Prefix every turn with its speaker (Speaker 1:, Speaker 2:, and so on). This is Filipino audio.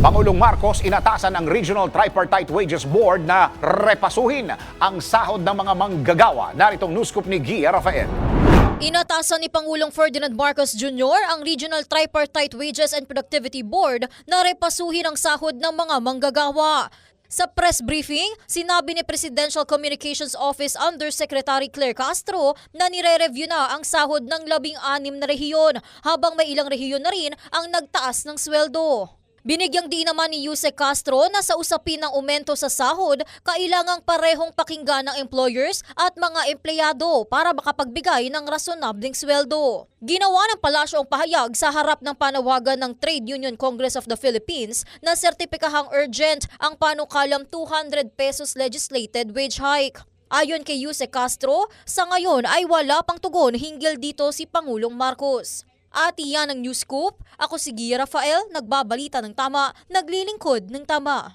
Speaker 1: Pangulong Marcos inatasan ang Regional Tripartite Wages Board na repasuhin ang sahod ng mga manggagawa. Naritong news scoop ni Gia Rafael.
Speaker 2: Inatasan ni Pangulong Ferdinand Marcos Jr. ang Regional Tripartite Wages and Productivity Board na repasuhin ang sahod ng mga manggagawa. Sa press briefing, sinabi ni Presidential Communications Office Undersecretary Claire Castro na nire-review na ang sahod ng labing-anim na rehiyon habang may ilang rehiyon na rin ang nagtaas ng sweldo. Binigyang di naman ni Yuse Castro na sa usapin ng aumento sa sahod, kailangang parehong pakinggan ng employers at mga empleyado para makapagbigay ng rasonableng sweldo. Ginawa ng palasyo ang pahayag sa harap ng panawagan ng Trade Union Congress of the Philippines na sertipikahang urgent ang panukalang 200 pesos legislated wage hike. Ayon kay Yuse Castro, sa ngayon ay wala pang tugon hinggil dito si Pangulong Marcos. At iyan ang News Scoop. Ako si Gia Rafael, nagbabalita ng tama, naglilingkod ng tama.